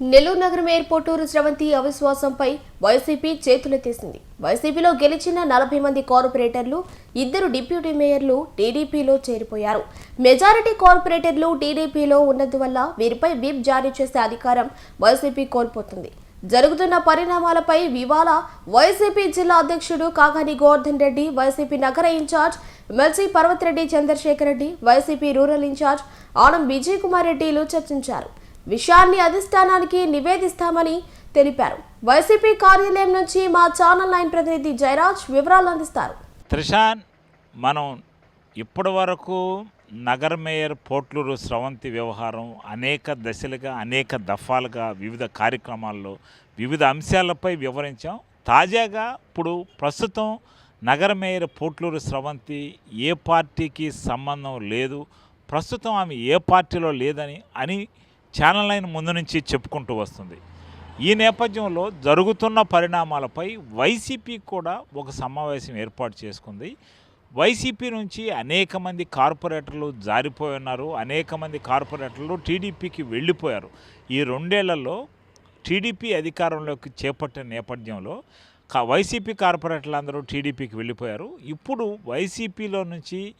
నెల్లూరు నగరం ఎయిర్పోర్టు స్రవంతి అవిశ్వాసంపై వైసీపీ చేతులెత్తేసింది. వైసీపీలో గెలిచిన నలభై మంది కార్పొరేటర్లు ఇద్దరు డిప్యూటీ మేయర్లు టీడీపీలో చేరిపోయారు. మెజారిటీ కార్పొరేటర్లు టీడీపీలో ఉన్నందువల్ల వీరిపై విప్ జారీ చేసే అధికారం వైసీపీ కోల్పోతుంది. జరుగుతున్న పరిణామాలపై ఇవాళ వైసీపీ జిల్లా అధ్యక్షుడు కాకాని గోవర్ధన్ రెడ్డి వైసీపీ నగర incharge MLC Parvathareddy Chandrasekhar Reddy YCP rural incharge Anam Vijay Kumar రెడ్డిలు చర్చించారు. విషయాన్ని అధిష్టానానికి నివేదిస్తామని తెలిపారు. వైసీపీ కార్యాలయం నుంచి మా ఛానల్ నైన్ ప్రతినిధి జయరాజ్ వివరాలు అందిస్తారు. త్రిషాన్ మనం ఇప్పటి వరకు నగర మేయర్ పోట్లూరు స్రవంతి వ్యవహారం అనేక దశలుగా అనేక దఫాలుగా వివిధ కార్యక్రమాల్లో వివిధ అంశాలపై వివరించాం. తాజాగా ఇప్పుడు ప్రస్తుతం నగర మేయర్ పోట్లూరు స్రవంతి ఏ పార్టీకి సంబంధం లేదు ప్రస్తుతం ఆమె ఏ పార్టీలో లేదని అని ఛానల్ నైన్ ముందు నుంచి చెప్పుకుంటూ వస్తుంది. ఈ నేపథ్యంలో జరుగుతున్న పరిణామాలపై వైసీపీ కూడా ఒక సమావేశం ఏర్పాటు చేసుకుంది. వైసీపీ నుంచి అనేక మంది కార్పొరేటర్లు జారిపోయి ఉన్నారు. అనేక మంది కార్పొరేటర్లు టీడీపీకి వెళ్ళిపోయారు. ఈ రెండేళ్ళలో టీడీపీ అధికారంలోకి చేపట్టిన నేపథ్యంలో కా వైసీపీ కార్పొరేటర్లు అందరూ టీడీపీకి వెళ్ళిపోయారు. ఇప్పుడు వైసీపీలో నుంచి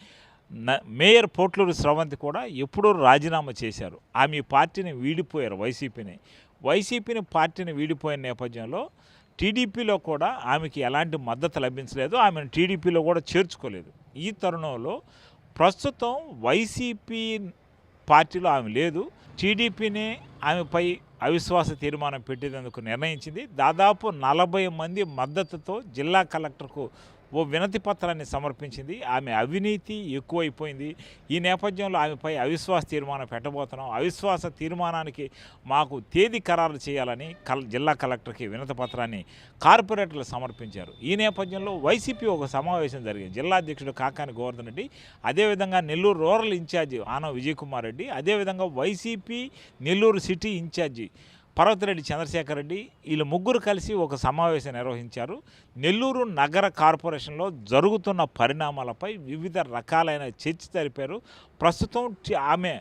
మేయర్ పోట్లూరు స్రవంతి కూడా ఎప్పుడూ రాజీనామా చేశారు. ఆమె పార్టీని వీడిపోయారు వైసీపీని. వైసీపీని పార్టీని వీడిపోయిన నేపథ్యంలో టీడీపీలో కూడా ఆమెకి ఎలాంటి మద్దతు లభించలేదు. ఆమెను టీడీపీలో కూడా చేర్చుకోలేదు. ఈ తరుణంలో ప్రస్తుతం వైసీపీ పార్టీలో ఆమె లేదు. టీడీపీని ఆమెపై అవిశ్వాస తీర్మానం పెట్టేందుకు నిర్ణయించింది. దాదాపు నలభై మంది మద్దతుతో జిల్లా కలెక్టర్కు ఓ వినతి పత్రాన్ని సమర్పించింది. ఆమె అవినీతి ఎక్కువైపోయింది. ఈ నేపథ్యంలో ఆమెపై అవిశ్వాస తీర్మానం పెట్టబోతున్నాం. అవిశ్వాస తీర్మానానికి మాకు తేదీ ఖరారు చేయాలని కల్ జిల్లా కలెక్టర్కి వినతి పత్రాన్ని కార్పొరేటర్లు సమర్పించారు. ఈ నేపథ్యంలో వైసీపీ ఒక సమావేశం జరిగింది. జిల్లా అధ్యక్షుడు కాకాని గోవర్ధన్ రెడ్డి అదేవిధంగా నెల్లూరు రూరల్ ఇన్ఛార్జి ఆనం విజయ్ కుమార్ రెడ్డి అదేవిధంగా YCP Nellore city incharge Parvathireddy Chandrasekhar Reddy వీళ్ళు ముగ్గురు కలిసి ఒక సమావేశం నిర్వహించారు. నెల్లూరు నగర కార్పొరేషన్లో జరుగుతున్న పరిణామాలపై వివిధ రకాలైన చర్చ జరిపారు. ప్రస్తుతం ఆమె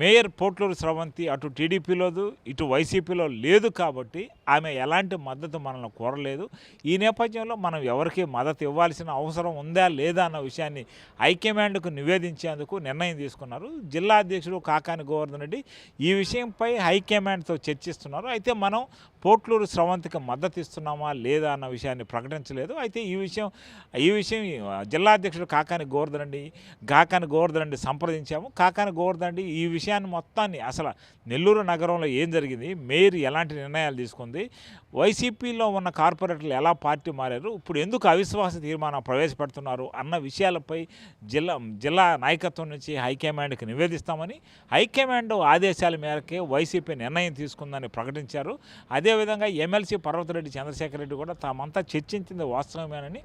మేయర్ పోట్లూరు స్రవంతి అటు టీడీపీలోదు ఇటు వైసీపీలో లేదు కాబట్టి ఆమె ఎలాంటి మద్దతు మనల్ని కోరలేదు. ఈ నేపథ్యంలో మనం ఎవరికి మద్దతు ఇవ్వాల్సిన అవసరం ఉందా లేదా అన్న విషయాన్ని హైకమాండ్కు నివేదించేందుకు నిర్ణయం తీసుకున్నారు. జిల్లా అధ్యక్షుడు కాకాని గోవర్ధన్ రెడ్డి ఈ విషయంపై హైకమాండ్తో చర్చిస్తున్నారు. అయితే మనం పోట్లూరు స్రవంతికి మద్దతు ఇస్తున్నామా లేదా అన్న విషయాన్ని ప్రకటించలేదు. అయితే ఈ విషయం ఈ విషయం జిల్లా అధ్యక్షుడు కాకాని గోవర్ధన్ రెడ్డి కాకాని గోవర్ధన్ రెడ్డి సంప్రదించాము. కాకాని గోవర్ధన్ రెడ్డి ఈ విషయాన్ని మొత్తాన్ని అసలు నెల్లూరు నగరంలో ఏం జరిగింది? మేయర్ ఎలాంటి నిర్ణయాలు తీసుకుంది? వైసీపీలో ఉన్న కార్పొరేటర్లు ఎలా పార్టీ మారారు? ఇప్పుడు ఎందుకు అవిశ్వాస తీర్మానం ప్రవేశపెడుతున్నారు? అన్న విషయాలపై జిల్లా జిల్లా నాయకత్వం నుంచి హైకమాండ్కి నివేదిస్తామని హైకమాండ్ ఆదేశాల మేరకే వైసీపీ నిర్ణయం తీసుకుందని ప్రకటించారు. అదేవిధంగా ఎమ్మెల్సీ పర్వతరెడ్డి చంద్రశేఖర్ రెడ్డి కూడా తామంతా చర్చించింది వాస్తవమేనని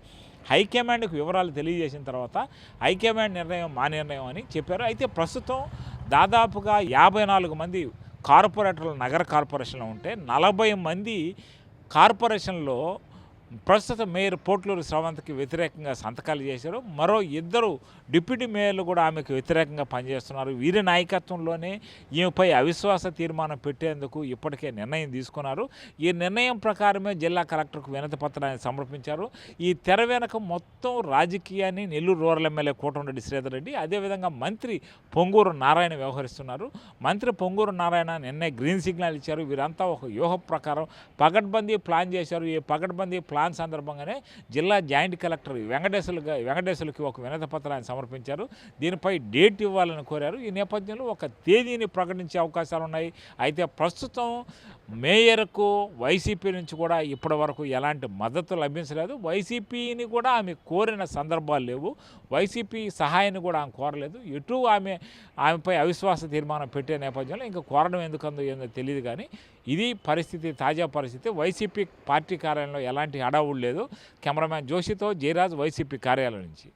హైకమాండ్కు వివరాలు తెలియజేసిన తర్వాత హైకమాండ్ నిర్ణయం మా నిర్ణయం అని చెప్పారు. అయితే ప్రస్తుతం దాదాపుగా యాభై నాలుగు మంది కార్పొరేటర్లు నగర కార్పొరేషన్లో ఉంటే నలభై మంది కార్పొరేషన్లో ప్రస్తుత మేయర్ పోట్లూరు శ్రవంత్కి వ్యతిరేకంగా సంతకాలు చేశారు. మరో ఇద్దరు డిప్యూటీ మేయర్లు కూడా ఆమెకు వ్యతిరేకంగా పనిచేస్తున్నారు. వీరి నాయకత్వంలోనే ఈమెపై అవిశ్వాస తీర్మానం పెట్టేందుకు ఇప్పటికే నిర్ణయం తీసుకున్నారు. ఈ నిర్ణయం ప్రకారమే జిల్లా కలెక్టర్కు వినతి పత్రాన్ని సమర్పించారు. ఈ తెర వెనక మొత్తం రాజకీయాన్ని నెల్లూరు రూరల్ ఎమ్మెల్యే కోటంరెడ్డి శ్రీధర్ రెడ్డి అదేవిధంగా మంత్రి పొంగూరు నారాయణ వ్యవహరిస్తున్నారు. మంత్రి పొంగూరు నారాయణ నిన్నే గ్రీన్ సిగ్నల్ ఇచ్చారు. వీరంతా ఒక వ్యూహ ప్రకారం పగడ్బందీ ప్లాన్ చేశారు. ఈ పగడ్బందీ ప్లాన్ సందర్భంగానే జిల్లా జాయింట్ కలెక్టర్ వెంకటేశ్వరు వెంకటేశ్వరుకి ఒక వినతి పత్రాన్ని సమర్పించారు. దీనిపై డేట్ ఇవ్వాలని కోరారు. ఈ నేపథ్యంలో ఒక తేదీని ప్రకటించే అవకాశాలు ఉన్నాయి. అయితే ప్రస్తుతం మేయర్కు వైసీపీ నుంచి కూడా ఇప్పటి వరకు ఎలాంటి మద్దతు లభించలేదు. వైసీపీని కూడా ఆమె కోరిన సందర్భాలు లేవు. వైసీపీ సహాయాన్ని కూడా ఆమె కోరలేదు. ఎటు ఆమె ఆమెపై అవిశ్వాస తీర్మానం పెట్టే నేపథ్యంలో ఇంకా కోరడం ఎందుకందో ఏందో తెలియదు కానీ ఇది పరిస్థితి తాజా పరిస్థితి. వైసీపీ పార్టీ కార్యాలయంలో ఎలాంటి హడావుడు లేదు. కెమెరామ్యాన్ జోషితో జయరాజ్ వైసీపీ కార్యాలయం నుంచి.